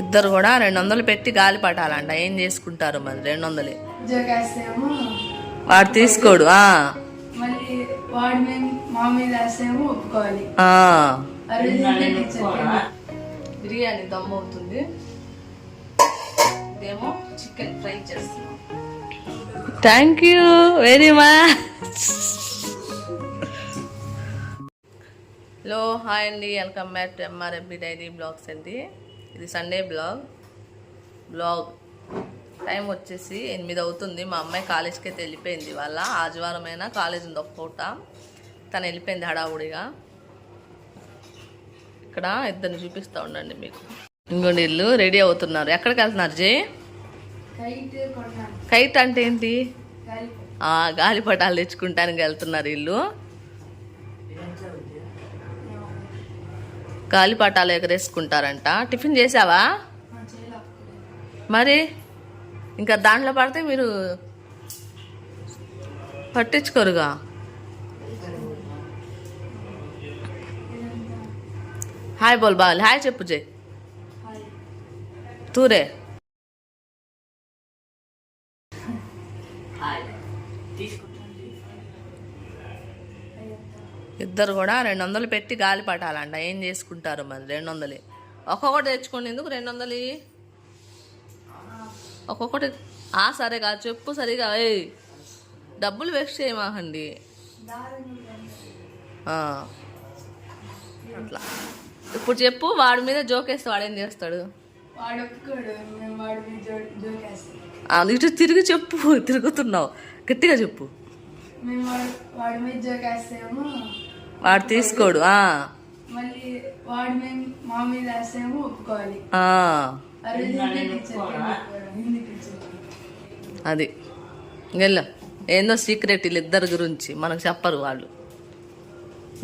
ఇద్దరు కూడా రెండు వందలు పెట్టి గాలి పట్టాలంట. ఏం చేసుకుంటారు మరి రెండు వందలు వాడు తీసుకోడు బిర్యానీ దమ్ అవుతుంది. ఇదేమో చికెన్ ఫ్రై చేస్తున్నాం. Thank you very much. Hello hi అండి. Welcome back to MRFB diary blogs అండి. ఇది సండే బ్లాగ్ బ్లాగ్ టైం వచ్చేసి ఎనిమిది అవుతుంది. మా అమ్మాయి కాలేజ్కి అయితే వెళ్ళిపోయింది వాళ్ళ ఆదివారం అయినా కాలేజ్ ఉంది ఒక పూట. తను వెళ్ళిపోయింది హడావుడిగా. ఇక్కడ ఇద్దరిని చూపిస్తూ ఉండండి మీకు. ఇంకోండి ఇల్లు రెడీ అవుతున్నారు. ఎక్కడికి వెళ్తున్నారు జే? కైట్ అంటే ఏంటి? గాలిపటాలు తెచ్చుకుంటానికి వెళ్తున్నారు ఇల్లు. గాలిపాటాలు ఎగరేసుకుంటారంట. టిఫిన్ చేసావా మరి ఇంకా దాంట్లో పడితే మీరు పట్టించుకోరుగా. హాయ్ బోల్ బాల్ హాయ్ చెప్పు జయ్ హాయ్ తీసుకు. ఇద్దరు కూడా రెండు వందలు పెట్టి గాలి పట్టాలంట. ఏం చేసుకుంటారు మరి రెండు వందలు ఒక్కొక్కటి తెచ్చుకోండి ఎందుకు రెండు వందలు? ఒక్కొక్కటి ఆ సరే కాదు చెప్పు సరిగా. ఏయ్ డబ్బులు వేస్ట్ చేయమాకండి. అట్లా. ఇప్పుడు చెప్పు వాడి మీద జోకేస్తే వాడేం చేస్తాడు? ఇటు తిరిగి చెప్పు తిరుగుతున్నావు. గట్టిగా చెప్పు. వాడు వాడి మీద జోకేస్తేమో వాడు తీసుకోడు మళ్ళీ వాడు మేము మా మీద ఒప్పుకోవాలి. అది. వెళ్ళు ఏందో సీక్రెట్ వీళ్ళిద్దరి గురించి మనకు చెప్పరు వాళ్ళు.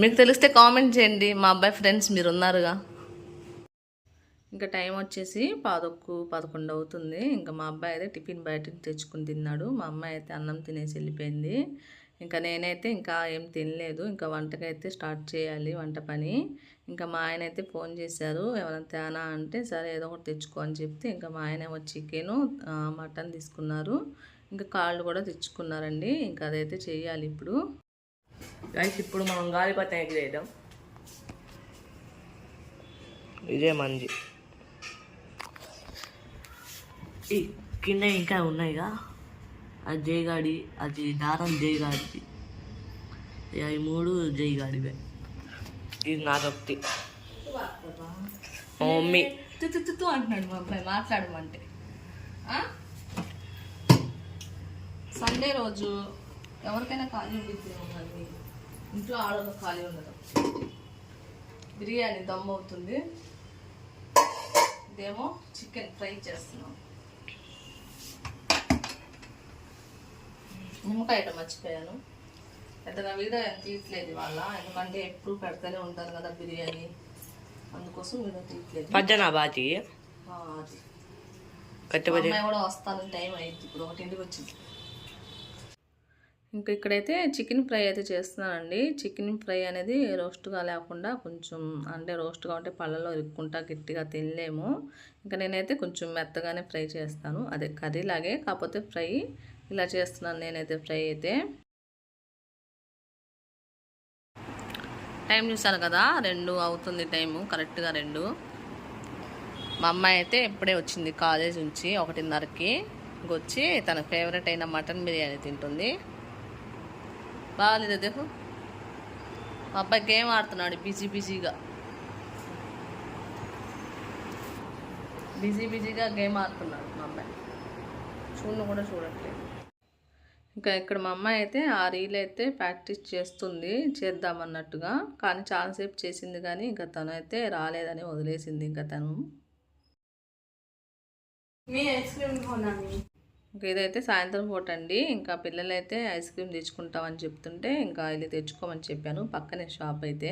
మీకు తెలిస్తే కామెంట్ చేయండి. మా అబ్బాయి ఫ్రెండ్స్ మీరు ఉన్నారుగా ఇంకా టైం వచ్చేసి పాదొక్కు పదకొండు అవుతుంది. ఇంకా మా అబ్బాయి అయితే టిఫిన్ బయటకు తెచ్చుకుని తిన్నాడు. మా అమ్మాయి అయితే అన్నం తినేసి వెళ్ళిపోయింది. ఇంకా నేనైతే ఇంకా ఏం తినలేదు. ఇంకా వంటకైతే స్టార్ట్ చేయాలి వంట పని. ఇంకా మా ఆయన అయితే ఫోన్ చేశారు ఎవరైనా తేనా అంటే సరే ఏదో ఒకటి తెచ్చుకో అని చెప్తే ఇంకా మా ఆయన ఏమో చికెను మటన్ తీసుకున్నారు. ఇంకా కాళ్ళు కూడా తెచ్చుకున్నారండి. ఇంకా అదైతే చేయాలి ఇప్పుడు. గైస్ ఇప్పుడు మనం గాలిపటం ఎగిరేయడం ఇదే ఈ కింద ఇంకా ఉన్నాయిగా. అది జైగాడి అది దారం జైగాడిది ఇక ఈ మూడు జైగాడివే ఇది నాదొకటి మా మమ్మీ తుతు అంటున్నాడు మా అబ్బాయి మాట్లాడమంటే ఆ? సండే రోజు ఎవరికైనా ఖాళీ ఉంటుంది మరి ఇంట్లో ఆడవాళ్ళకి ఖాళీ ఉండదు. బిర్యానీ దమ్ అవుతుంది. ఇదేమో చికెన్ ఫ్రై చేస్తున్నాం. నిమ్మకాయ ఐటమ్ మర్చిపోయాను. పెద్దగా వీడియో ఏం తీయట్లేదు ఇవాళ. ఎందుకంటే ఎప్పుడు పెడతానే ఉంటారు కదా బిర్యానీ. అందుకోసం వీడియో తీయట్లేదు. పద్దన అది. అమ్మాయి కూడా వస్తాను టైం అయింది ఇప్పుడు ఒకటింటికి వచ్చింది. ఇంకా ఇక్కడైతే చికెన్ ఫ్రై అయితే చేస్తున్నానండి. చికెన్ ఫ్రై అనేది రోస్ట్గా లేకుండా కొంచెం అంటే రోస్ట్గా ఉంటే పళ్ళలో ఇరుక్కుంటా గట్టిగా తినలేము. ఇంకా నేనైతే కొంచెం మెత్తగానే ఫ్రై చేస్తాను. అదే కర్రీ లాగే కాకపోతే ఫ్రై ఇలా చేస్తున్నాను నేనైతే ఫ్రై అయితే. టైం చూసాను కదా రెండు అవుతుంది టైము కరెక్ట్గా రెండు. మా అమ్మాయి అయితే ఇప్పుడే వచ్చింది కాలేజ్ నుంచి ఒకటిన్నరకి. ఇంకొచ్చి తన ఫేవరెట్ అయిన మటన్ బిర్యానీ తింటుంది. బాగాలేదు దేహు. మా అబ్బాయి గేమ్ ఆడుతున్నాడు బిజీ బిజీగా. బిజీ బిజీగా గేమ్ ఆడుతున్నాడు మా అబ్బాయి. చూడు కూడా చూడట్లేదు. ఇంకా ఇక్కడ మా అమ్మాయి అయితే ఆ రీల్ అయితే ప్రాక్టీస్ చేస్తుంది చేద్దామన్నట్టుగా కానీ చాలాసేపు చేసింది కానీ ఇంకా తను అయితే రాలేదని వదిలేసింది ఇంకా తను. మీ ఐస్ క్రీమ్ కొన్నాను ఇంకా ఇదైతే సాయంత్రం పూట అండి. ఇంకా పిల్లలు అయితే ఐస్ క్రీమ్ తెచ్చుకుంటామని చెప్తుంటే ఇంకా ఇది తెచ్చుకోమని చెప్పాను పక్కనే షాప్ అయితే.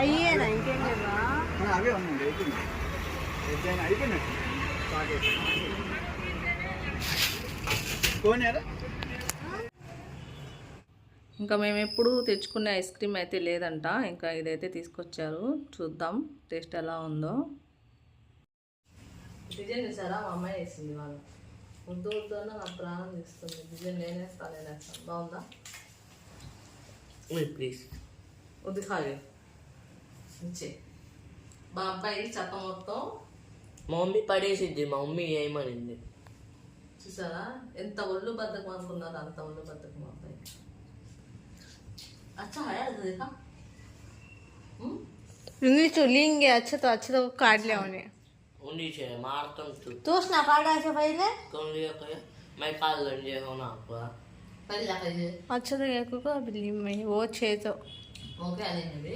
అయ్యేనా? ఇంకేం లేదా? అవే అయిపోయినాయి. ఎప్పుడైనా అయిపోయినట్టు. కోనేరా? ఇంకా మేము ఎప్పుడు తెచ్చుకునే ఐస్ క్రీమ్ అయితే లేదంట. ఇంకా ఇదైతే తీసుకొచ్చారు. చూద్దాం టేస్ట్ ఎలా ఉందో. డిజైన్ చూసారా? మా అమ్మాయి వేసింది వాళ్ళు ముద్దు ముద్దు అన్న నా ప్రాణం తీస్తుంది. డిజైన్ నేనేస్తాను నేనేస్తాను. బాగుందా? ప్లీజ్ వద్దు ఖాళీ ఇచ్చే మా అబ్బాయి చెత్త మొత్తం మా మమ్మీ పడేసిద్ది మా మమ్మీ ఏమనింది చూసారా ఎంత ఒళ్ళు బద్దకం అనుకున్నారు అంత ఒళ్ళు బద్దకం మా అబ్బాయి అచ్చా है देखा नहीं तो लेंगे अच्छा तो अच्छा तो काट लिया उन्हें ఉండి చే మారుతాం తూ तो उसने काटा से पहले कौन लिया कहे मैं काल लंजे हो ना आपका पहले जा कर अच्छा तो एक को बिल्ली में वो छः तो वो क्या लेंगे भी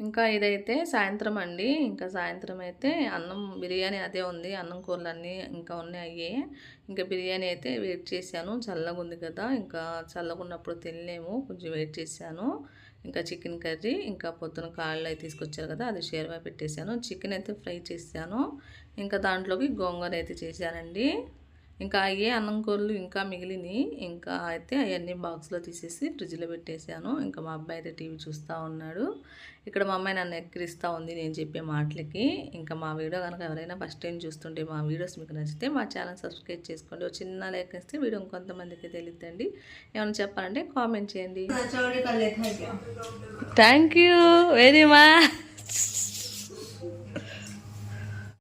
ఇంకా ఇదైతే సాయంత్రం అండి. ఇంకా సాయంత్రం అయితే అన్నం బిర్యానీ అదే ఉంది. అన్నం కూరలు అన్నీ ఇంకా ఉన్నాయి అయ్యే ఇంకా బిర్యానీ అయితే వెయిట్ చేశాను. చల్లగా ఉంది కదా ఇంకా చల్లగా ఉన్నప్పుడు తినలేము. కొంచెం వెయిట్ చేశాను. ఇంకా చికెన్ కర్రీ ఇంకా పొద్దున కాళ్ళు అయితే తీసుకొచ్చారు కదా అది షేర్వా పెట్టేశాను. చికెన్ అయితే ఫ్రై చేశాను. ఇంకా దాంట్లోకి గోంగూర అయితే చేశానండి. ఇంకా అయ్యే అన్నం కూరలు ఇంకా మిగిలినవి ఇంకా అయితే అవన్నీ బాక్స్లో తీసేసి ఫ్రిడ్జ్లో పెట్టేశాను. ఇంకా మా అబ్బాయి అయితే టీవీ చూస్తూ ఉన్నాడు. ఇక్కడ మా అమ్మాయి నన్ను ఎక్కిరిస్తూ ఉంది నేను చెప్పే మాటలకి. ఇంకా మా వీడియో కనుక ఎవరైనా ఫస్ట్ టైం చూస్తుంటే మా వీడియోస్ మీకు నచ్చితే మా ఛానల్ సబ్స్క్రైబ్ చేసుకోండి. ఒక చిన్న లైక్ ఇస్తే వీడియో ఇంకొంతమందికి తెలియద్దండి. ఏమైనా చెప్పాలంటే కామెంట్ చేయండి. Thank you very much.